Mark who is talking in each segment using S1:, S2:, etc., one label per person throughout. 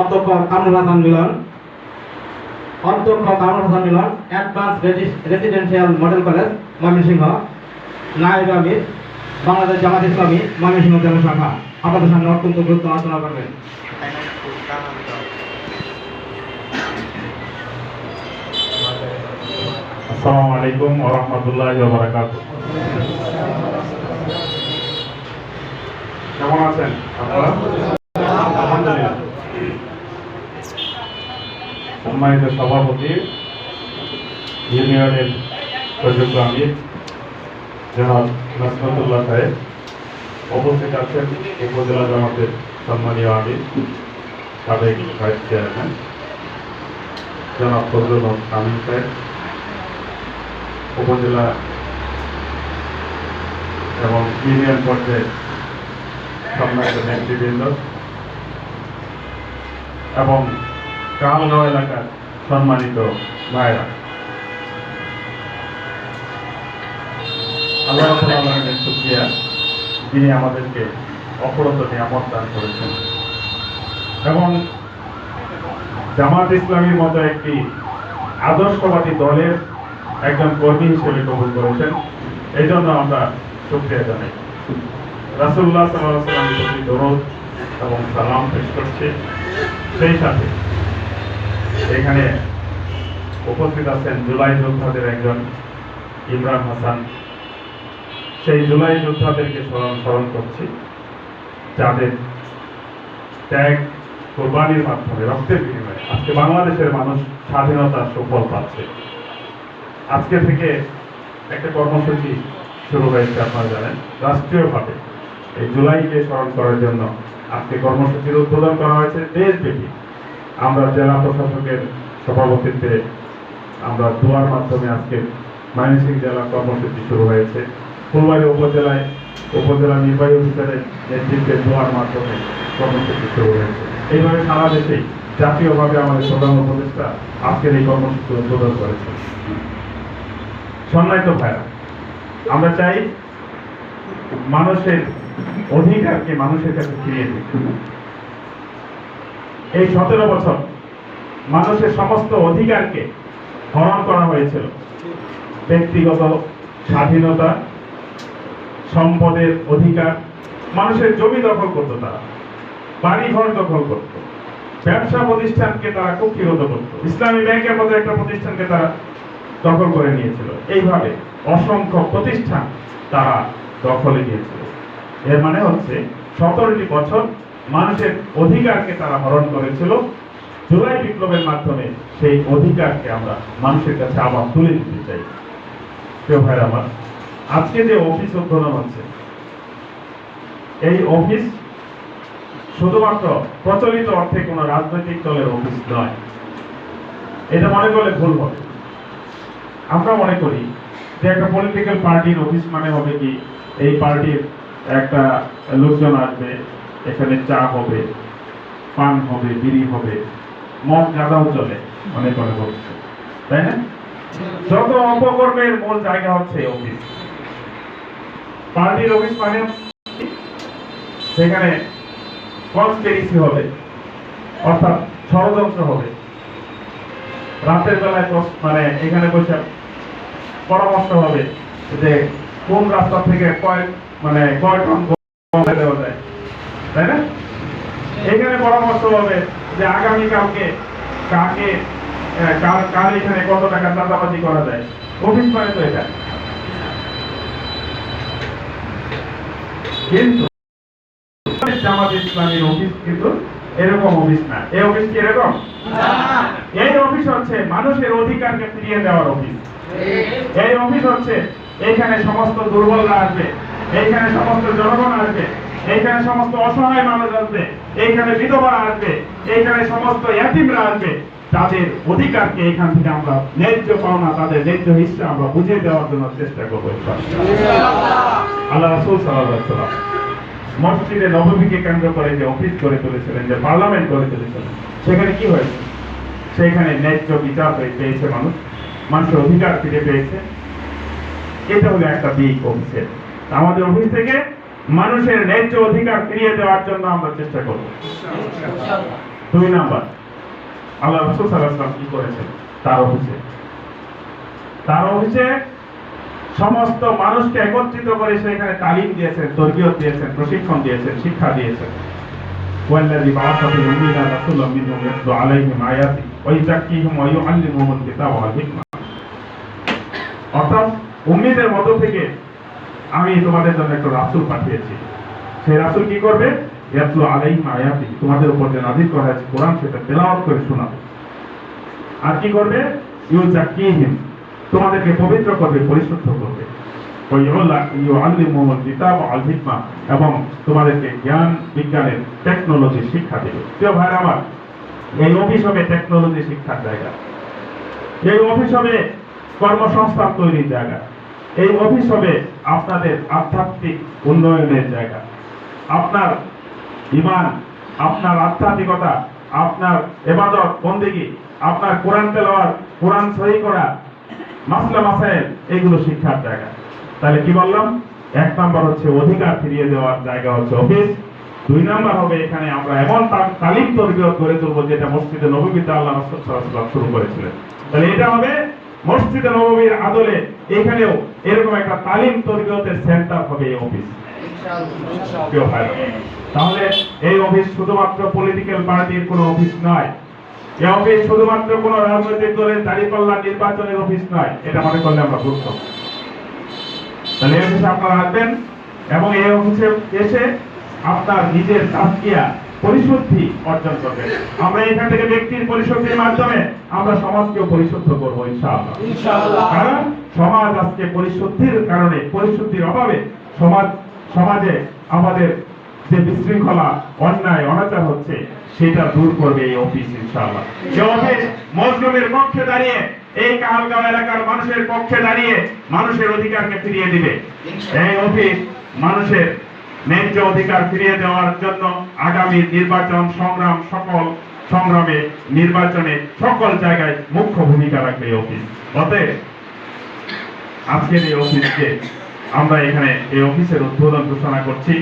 S1: অধ্যক্ষ কামরুল হাসান মিলন অধ্যক্ষ Kamrul Hasan Milon advance residential model college Mymensingh নায়েব আমির বাংলাদেশ জামাত ইসলামী ময়মনসিংহ জেলা শাখা। আপনাদের সামনে অত্যন্ত গুরুত্ব আলোচনা করবেন।
S2: আসসালামু আলাইকুম ওয়া রাহমাতুল্লাহি ওয়া বারাকাতুহু। কেমন আছেন আপনারা? আলহামদুলিল্লাহ। সম্মানিত সভাপতি ইউনিয়নের প্রযোগ্য আমির জনাব নাসরতুল্লাহ সাহেব, উপস্থিত আছেন উপজেলা জামাতের সম্মানীয় আমির, সাবেক ভাইস চেয়ারম্যান জনাব ফজলুল আমিন সাহেব, উপজেলা এবং ইউনিয়ন পর্যায়ে সম্মানিত নেতৃবৃন্দ এবং কামগাঁও এলাকার সম্মানিত ভাইরা। আল্লাহ যিনি আমাদেরকে অপরত নিয়ামত দান করেছেন। এবং জামাত ইসলামীর মতো একটি আদর্শবাদী দলের একজন কর্মী হিসেবে কবুল করেছেন। এই জন্য আমরা শুক্রিয়া জানাই। রাসুল্লাহ সাল্লাহ সাল্লামের প্রতি দরদ এবং সালাম পেশ করছি। সেই সাথে এখানে উপস্থিত আছেন জুলাই যোদ্ধাদের একজন ইমরান হাসান। সেই জুলাই যোদ্ধাদেরকে স্মরণ স্মরণ করছি। যাদের ত্যাগ, কোরবানির মাধ্যমে, রক্তের বিনিময়ে আজকে বাংলাদেশের মানুষ স্বাধীনতার সুফল পাচ্ছে। আজকে থেকে একটা কর্মসূচি শুরু হয়েছে, আপনারা জানেন, রাষ্ট্রীয়ভাবে। এই জুলাইকে স্মরণ করার জন্য আজকে কর্মসূচির উদ্বোধন করা হয়েছে দেশব্যাপী। আমরা জেলা প্রশাসকের সভাপতিত্বে আমরা দোয়ার মাধ্যমে আজকে ময়মনসিংহ জেলা কর্মসূচি শুরু হয়েছে। ফুলবাড়ি উপজেলায় উপজেলা নির্বাহী অফিসারের নেতৃত্বে দোয়ার মাধ্যমে কর্মসূচি শুরু হয়েছে। এইভাবে সারা দেশেই জাতীয়ভাবে আমাদের প্রধান উপদেষ্টা আজকের এই কর্মসূচি উদ্বোধন করেছে সম্মানিত ভাইরা, আমরা চাই মানুষের অধিকারকে মানুষের কাছে ফিরিয়ে দিতে এই সতেরো বছর মানুষের সমস্ত অধিকারকে হরণ করা হয়েছিল। ব্যক্তিগত স্বাধীনতা, সম্পদের অধিকার, মানুষের জমি দখল করতো তারা বাড়ি ঘর দখল করত, ব্যবসা প্রতিষ্ঠানকে তারা কুক্ষিগত করত, ইসলামী ব্যাংকের মতো একটা প্রতিষ্ঠানকে তারা দখল করে নিয়েছিল। এইভাবে অসংখ্য প্রতিষ্ঠান তারা দখলে নিয়েছিল। এর মানে হচ্ছে সতেরোটি বছর মানুষের অধিকারকে তারা হরণ করেছিল। জুলাই বিপ্লবের মাধ্যমে সেই অধিকারকে আমরা মানুষের কাছে আবার তুলে দিতে চাই। প্রিয় ভাইরা আমার, আজকে যে অফিস উদ্বোধন হচ্ছে, এই অফিস শুধুমাত্র প্রচলিত অর্থে কোনো রাজনৈতিক দলের অফিস নয়। এটা মনে করলে ভুল হবে। আমরা মনে করি যে একটা পলিটিক্যাল পার্টির অফিস মানে হবে কি এই পার্টির একটা লোকজন আসবে, এখানে চা হবে, পান হবে, বিড়ি হবে, মদ গাঁদাও চলে, অনেক অনেক অফিসে তাই না? যত অপকর্মের মূল জায়গা হচ্ছে অফিস। পার্টির অফিস মানে সেখানে কনস্পিরেসি হবে, অর্থাৎ ষড়যন্ত্র হবে। রাতের বেলায় মানে এখানে বসে পরামর্শ হবে যে কোন রাস্তা থেকে কয় মানে কয় টন দেওয়া যায়? তাই না? এখানে পরামর্শ হবে যে আগামী কালকে কাকে কাল এখানে কত টাকা চাঁদাবাজি করা যায়? অফিস মানে তো এটা। কিন্তু জামাত ইসলামীর অফিস কিন্তু এরকম অফিস না। এই অফিস কি এরকম? এই অফিস হচ্ছে মানুষের অধিকারকে ফিরিয়ে দেওয়ার অফিস। এই অফিস হচ্ছে এইখানে সমস্ত দুর্বলরা আসবে, এইখানে সমস্ত জনগণ আসবে, এইখানে সমস্ত অসহায় মানুষ আসবে, এইখানে বিধবা আসবে, এইখানে সমস্ত ইয়াতিমরা আসবে। তাদের অধিকারকে এখান থেকে আমরা ন্যায্য পাওনা তাদের ন্যায্য হিসেবে আমরা বুঝিয়ে দেওয়ার জন্য চেষ্টা করব আল্লাহ রাসূল মসজিদে নবমীকে কেন্দ্র করে যে অফিস করে তুলেছিলেন, যে পার্লামেন্ট করে তুলেছিলেন, সেখানে কি হয়েছে? সেখানে ন্যায্য বিচার পেয়েছে মানুষ, মানুষের অধিকার ফিরে পেয়েছে। এটা হলো একটা দিক অফিসের আমাদের অফিস থেকে মানুষের ন্যায্য অধিকার ফিরিয়ে দেওয়ার জন্য আমরা চেষ্টা করব দুই নাম্বার আল্লাহ রসুল সাল্লাহাম কি করেছেন তার অফিসে তার অফিসে সমস্ত মানুষকে একত্রিত করে সেখানে তালিম দিয়েছেন তরবিয়ত দিয়েছেন প্রশিক্ষণ দিয়েছেন শিক্ষা দিয়েছেন والذي بعث في الأمين رسولا منهم يتلو عليهم آياته ويزكيهم ويعلمهم الكتاب والحكمة অর্থাৎ উম্মিদের মধ্য থেকে আমি তোমাদের জন্য একটা রাসূল পাঠিয়েছি। সেই রাসূল কি করবে? ইয়াতলু আলাইহিম আয়াতি, তোমাদের উপর যে নাযিল করা হয়েছে কোরআন, সেটা তেলাওয়াত করে শোনাবে। আর কি করবে? ইউজাক্কিহিম তোমাদেরকে পবিত্র করবে, পরিশুদ্ধ করবে। এবং তোমাদেরকে জ্ঞান, বিজ্ঞানের টেকনোলজি শিক্ষা দেবে। প্রিয় ভাইরা আমার, এই হবে টেকনোলজি শিক্ষার জায়গা। এই হবে কর্মসংস্থান তৈরির জায়গা। এই অফিস হবে আপনাদের আধ্যাত্মিক উন্নয়নের জায়গা। আপনার ইমান, আপনার আধ্যাত্মিকতা, আপনার এবাদত, বন্দিগি, আপনার কোরআন তেলাওয়াত, কোরআন সহি করা, মাসলা মাসাইল, এগুলো শিক্ষার জায়গা। তাহলে কি বললাম? এক নাম্বার হচ্ছে অধিকার ফিরিয়ে দেওয়ার জায়গা হচ্ছে অফিস। দুই নাম্বার হবে এখানে আমরা এমন তালিম তরবিয়ত গড়ে তুলবো যেটা মসজিদে আল্লাহ সাল্লাল্লাহু আলাইহি ওয়াসাল্লাম শুরু করেছিলেন। তাহলে এটা হবে মসজিদে নববীর আদলে এখানেও এরকম একটা তালিম তরবিয়তের সেন্টার হবে এই অফিস। তাহলে এই অফিস শুধুমাত্র পলিটিক্যাল পার্টির কোনো অফিস নয়। এই অফিস শুধুমাত্র কোনো রাজনৈতিক দলের দাঁড়িপাল্লা নির্বাচনের অফিস নয়। এটা মনে করলে আমরা ভুল তাহলে এই অফিসে আপনারা আসবেন এবং এই অফিসে এসে আপনার নিজের তাস্কিয়া পরিশুদ্ধি অর্জন করবেন আমরা এখান থেকে ব্যক্তির পরিশুদ্ধির মাধ্যমে আমরা সমাজকেও পরিশুদ্ধ করব ইনশাআল্লাহ। কারণ সমাজ আজকে পরিশুদ্ধির কারণে পরিশুদ্ধির অভাবে সমাজ সমাজে আমাদের যে বিশৃঙ্খলা অন্যায় অনাচার হচ্ছে সেটা দূর করবে এই অফিস ইনশাআল্লাহ। যে অফিস মজলুমের পক্ষে দাঁড়িয়ে এই কাহালগাঁও এলাকার মানুষের পক্ষে দাঁড়িয়ে মানুষের অধিকারকে ফিরিয়ে দিবে। এই অফিস মানুষের ন্যায্য অধিকার ফিরিয়ে দেওয়ার জন্য আগামী নির্বাচন সংগ্রাম সকল সংগ্রামে নির্বাচনে সকল জায়গায় মুখ্য ভূমিকা রাখবে এই অফিস। অতএব আজকের এই অফিসকে আমরা এখানে এই অফিসের উদ্বোধন ঘোষণা করছি।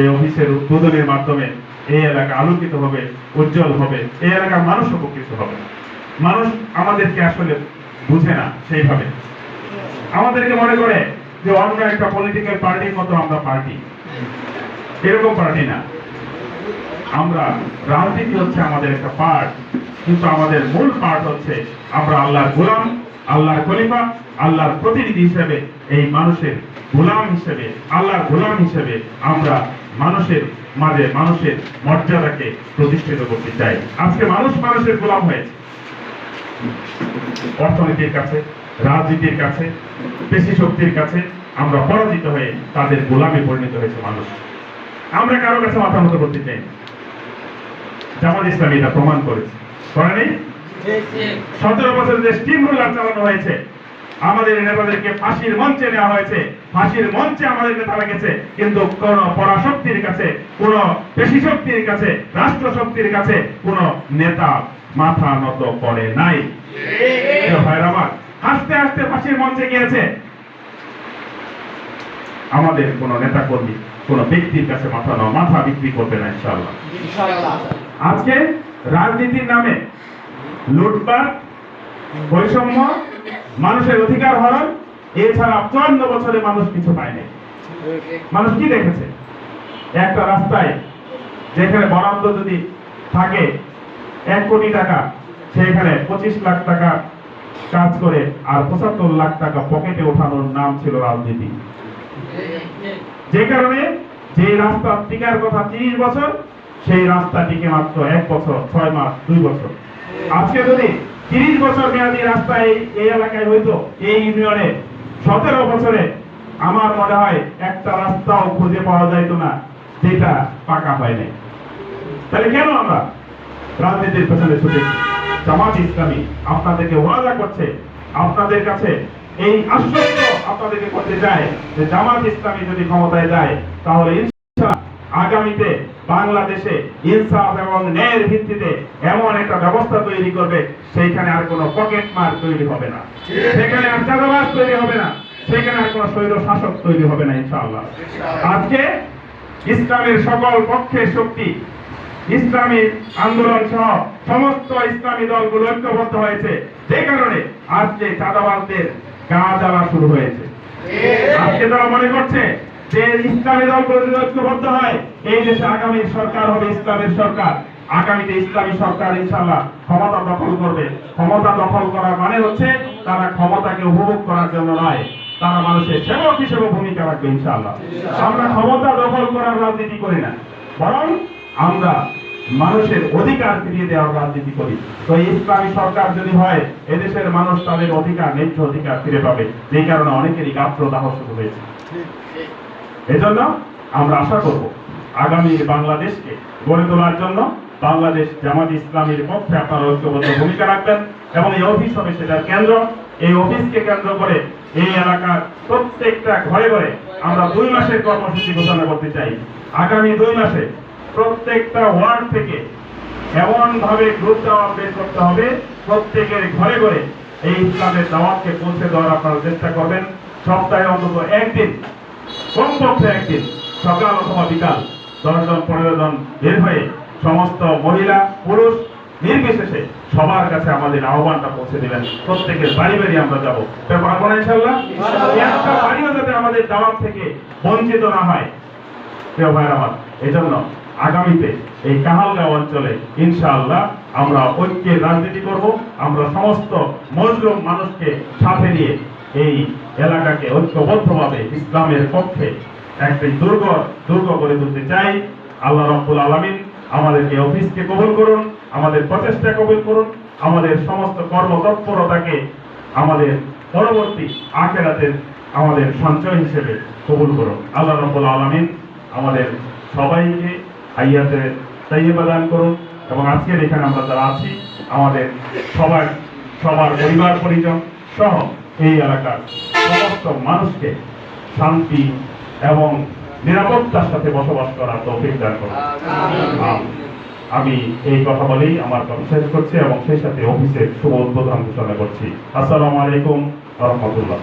S2: এই অফিসের উদ্বোধনের মাধ্যমে এই এলাকা আলোকিত হবে উজ্জ্বল হবে। এই এলাকার মানুষ উপকৃত হবে। মানুষ আমাদেরকে আসলে বুঝে না সেইভাবে। আমাদেরকে মনে করে যে অন্য একটা পলিটিক্যাল পার্টির মতো আমরা পার্টি। এরকম পার্টি না। আমরা রাজনীতি হচ্ছে আমাদের একটা পার্ট কিন্তু আমাদের মূল পার্ট হচ্ছে আমরা আল্লাহর গোলাম, আল্লাহর খলিফা, আল্লাহর প্রতিনিধি হিসেবে এই মানুষের গোলাম হিসেবে, আল্লাহর গোলাম হিসেবে আমরা মানুষের মাঝে মানুষের মর্যাদাকে প্রতিষ্ঠিত করতে চাই। আজকে মানুষ মানুষের গোলাম হয়েছে। অর্থনীতির কাছে, রাজনীতির কাছে পেশি শক্তির কাছে আমরা পরাজিত হয়ে তাদের গোলামে পরিণত হয়েছে মানুষ। আমরা কারও কাছে মাথা মতো করতে চাই জামাত ইসলামী এটা প্রমাণ করেছে। করে নেই সতেরো বছর যে স্টিম রুলার চালানো হয়েছে। আমাদের নেতাদেরকে ফাঁসির মঞ্চে নেওয়া হয়েছে। ফাঁসির মঞ্চে আমাদের নেতারা গেছে। কিন্তু কোন পরাশক্তির কাছে কোন পেশি শক্তির কাছে রাষ্ট্র শক্তির কাছে কোন নেতা মাথা নত করে নাই। আমার হাসতে হাসতে ফাঁসির মঞ্চে গিয়েছে। আমাদের কোন নেতা কর্মী কোন ব্যক্তির কাছে মাথা ন মাথা বিক্রি করবে না ইনশাআল্লাহ। আজকে রাজনীতির নামে লুটপাট বৈষম্য মানুষের অধিকার হরণ এছাড়া চুয়ান্ন বছরে মানুষ কিছু পায়নি। মানুষ কি দেখেছে? একটা রাস্তায় যেখানে বরাদ্দ যদি থাকে এক কোটি টাকা সেখানে পঁচিশ লাখ টাকা কাজ করে আর পঁচাত্তর লাখ টাকা পকেটে ওঠানোর নাম ছিল রাজনীতি। যে কারণে যে রাস্তা টিকার কথা তিরিশ বছর, সেই রাস্তাটিকে মাত্র এক বছর, ছয় মাস, দুই বছর। আজকে যদি তিরিশ বছর মেয়াদী রাস্তা এই এলাকায় হইতো এই ইউনিয়নে, সতেরো বছরে আমার মনে হয় একটা রাস্তাও খুঁজে পাওয়া যাইতো না, যেটা পাকা হয়নি তাহলে কেন আমরা রাজনীতির পেছনে ছুটেছি? জামাত ইসলামী আপনাদেরকে ওয়াদা করছে, আপনাদের কাছে এই আশ্বস্ত আপনাদেরকে করতে চায় যে জামাত ইসলামী যদি ক্ষমতায় যায়, তাহলে আগামীতে বাংলাদেশে ইনসাফ এবং ন্যায়ের ভিত্তিতে এমন একটা ব্যবস্থা তৈরি করবে, সেইখানে আর কোনো পকেট মার তৈরি হবে না। সেখানে আর চাঁদাবাজ তৈরি হবে না, সেখানে আর কোনো স্বৈর শাসক তৈরি হবে না, ইনশাআল্লাহ। আজকে ইসলামের সকল পক্ষের শক্তি, ইসলামী আন্দোলন সহ সমস্ত ইসলামী দলগুলো ঐক্যবদ্ধ হয়েছে, যে কারণে আজকে চাঁদাবাদদের গা জ্বালা শুরু হয়েছে। আজকে তারা মনে করছে যে ইসলামী যদি ঐক্যবদ্ধ হয় এই দেশে আগামী সরকার হবে ইসলামের সরকার। আগামীতে ইসলামী সরকার ইনশাল্লাহ ক্ষমতা দখল করবে। ক্ষমতা দখল করা মানে হচ্ছে তারা ক্ষমতাকে উপভোগ করার জন্য নয় তারা মানুষের সেবক হিসেবে ভূমিকা রাখবে ইনশাল্লাহ আমরা ক্ষমতা দখল করার রাজনীতি করি না। বরং আমরা মানুষের অধিকার ফিরিয়ে দেওয়ার রাজনীতি করি তো ইসলামী সরকার যদি হয়, এদেশের মানুষ তাদের অধিকার, ন্যায্য অধিকার ফিরে পাবে। যেই কারণে অনেকেরই গাত্র দাহ শুরু হয়েছে। এজন্য আমরা আশা করব, আগামী বাংলাদেশকে গড়ে তোলার জন্য বাংলাদেশ জামাত ইসলামের পক্ষে আপনারা ঐক্যবদ্ধ ভূমিকা রাখবেন এবং এই অফিস হবে সেটার কেন্দ্র। এই অফিসকে কেন্দ্র করে এই এলাকার প্রত্যেকটা ঘরে ঘরে আমরা দুই মাসের কর্মসূচি ঘোষণা করতে চাই। আগামী দুই মাসে প্রত্যেকটা ওয়ার্ড থেকে এমন ভাবে গ্রুপ দাওয়াত বের করতে হবে প্রত্যেকের ঘরে ঘরে এই ইসলামের দাওয়াতকে পৌঁছে দেওয়ার আপনারা চেষ্টা করবেন। সপ্তাহে অন্তত একদিন কমপক্ষে একদিন সকাল অথবা বিকাল দশজন পনেরো জন বের হয়ে সমস্ত মহিলা পুরুষ নির্বিশেষে সবার কাছে আমাদের আহ্বানটা পৌঁছে দিবেন। প্রত্যেকের বাড়ি বাড়ি আমরা যাব। পারব না ইনশাল্লাহ একটা বাড়িও যাতে আমাদের দাওয়াত থেকে বঞ্চিত না হয়। প্রিয় ভাইয়ের আমার এজন্য আগামীতে এই কাহালগাঁও অঞ্চলে ইনশাআল্লাহ আমরা ঐক্যের রাজনীতি করব, আমরা সমস্ত মজলুম মানুষকে সাথে নিয়ে এই এলাকাকে ঐক্যবদ্ধভাবে ইসলামের পক্ষে একটি দুর্গ দুর্গ করে তুলতে চাই। আল্লাহ রব্বুল আলামিন আমাদেরকে অফিসকে কবুল করুন, আমাদের প্রচেষ্টা কবুল করুন, আমাদের সমস্ত কর্মতৎপরতাকে আমাদের পরবর্তী আখেরাতের আমাদের সঞ্চয় হিসেবে কবুল করুন। আল্লাহ রব্বুল আলামিন আমাদের সবাইকে হাইয়াতে তাইয়েবা দান করুন এবং আজকের এখানে আমরা যারা আছি আমাদের সবার সবার পরিবার পরিজন সহ এই এলাকার সমস্ত মানুষকে শান্তি এবং নিরাপত্তার সাথে বসবাস করার তৌফিক দান করুন। আমি এই কথা বলেই আমার কথা শেষ করছি এবং সেই সাথে অফিসের শুভ উদ্বোধন ঘোষণা করছি। আসসালামু আলাইকুম রহমতুল্লাহ।